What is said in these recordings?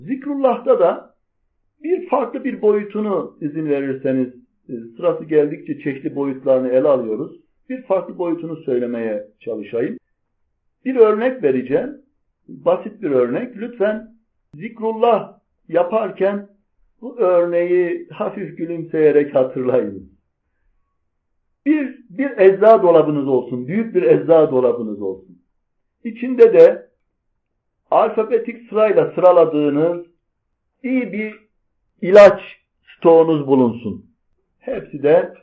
Zikrullah'ta da bir farklı bir boyutunu izin verirseniz e, sırası geldikçe çeşitli boyutlarını ele alıyoruz. Bir farklı boyutunu söylemeye çalışayım. Bir örnek vereceğim. Basit bir örnek. Lütfen zikrullah yaparken bu örneği hafif gülümseyerek hatırlayın. Bir, bir ecza dolabınız olsun. Büyük bir ecza dolabınız olsun. İçinde de alfabetik sırayla sıraladığınız iyi bir ilaç stoğunuz bulunsun. Hepsi de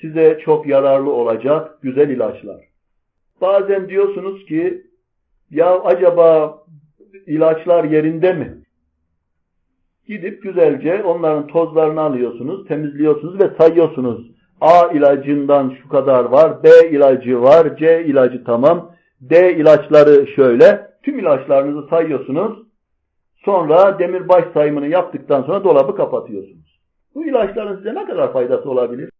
size çok yararlı olacak güzel ilaçlar. Bazen diyorsunuz ki ya acaba ilaçlar yerinde mi? Gidip güzelce onların tozlarını alıyorsunuz, temizliyorsunuz ve sayıyorsunuz. A ilacından şu kadar var, B ilacı var, C ilacı tamam, D ilaçları şöyle. Tüm ilaçlarınızı sayıyorsunuz. Sonra demirbaş sayımını yaptıktan sonra dolabı kapatıyorsunuz. Bu ilaçların size ne kadar faydası olabilir?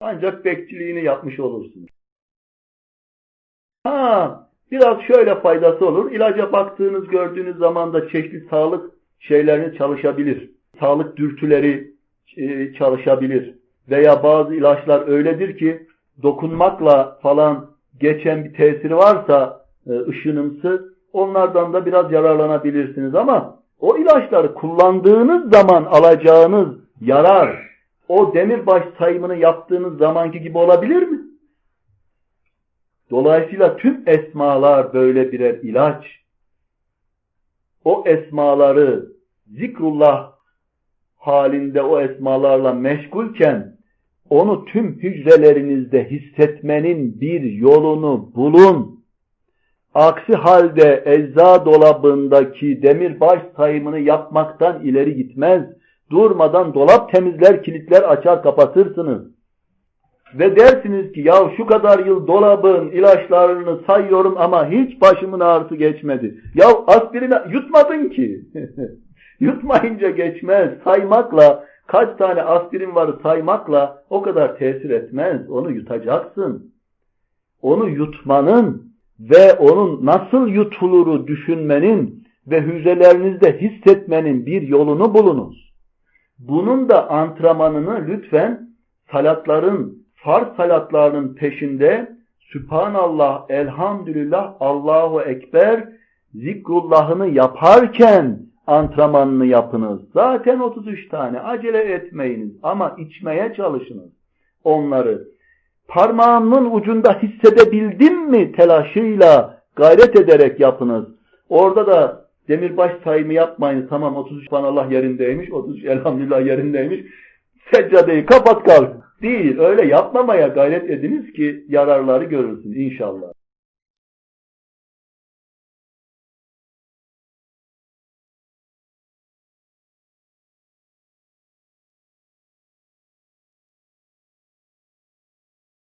Ancak bekçiliğini yapmış olursunuz. Ha, biraz şöyle faydası olur. İlaca baktığınız, gördüğünüz zaman da çeşitli sağlık şeylerini çalışabilir. Sağlık dürtüleri e, çalışabilir. Veya bazı ilaçlar öyledir ki dokunmakla falan geçen bir tesiri varsa ışınımsı onlardan da biraz yararlanabilirsiniz ama o ilaçları kullandığınız zaman alacağınız yarar o demirbaş sayımını yaptığınız zamanki gibi olabilir mi? Dolayısıyla tüm esmalar böyle birer ilaç. O esmaları zikrullah halinde o esmalarla meşgulken onu tüm hücrelerinizde hissetmenin bir yolunu bulun. Aksi halde ecza dolabındaki demirbaş sayımını yapmaktan ileri gitmez. Durmadan dolap temizler, kilitler açar kapatırsınız. Ve dersiniz ki ya şu kadar yıl dolabın ilaçlarını sayıyorum ama hiç başımın ağrısı geçmedi. Ya aspirini yutmadın ki. Yutmayınca geçmez. Saymakla kaç tane aspirin varı saymakla o kadar tesir etmez. Onu yutacaksın. Onu yutmanın ve onun nasıl yutuluru düşünmenin ve hücrelerinizde hissetmenin bir yolunu bulunuz. Bunun da antrenmanını lütfen salatların, farz salatlarının peşinde Sübhanallah, Elhamdülillah, Allahu Ekber zikrullahını yaparken antrenmanını yapınız. Zaten 33 tane acele etmeyiniz ama içmeye çalışınız onları. Parmağımın ucunda hissedebildim mi telaşıyla gayret ederek yapınız. Orada da demirbaş sayımı yapmayın. Tamam 33 Allah yerindeymiş, 33 elhamdülillah yerindeymiş. Seccadeyi kapat kal. Değil öyle yapmamaya gayret ediniz ki yararları görürsün inşallah.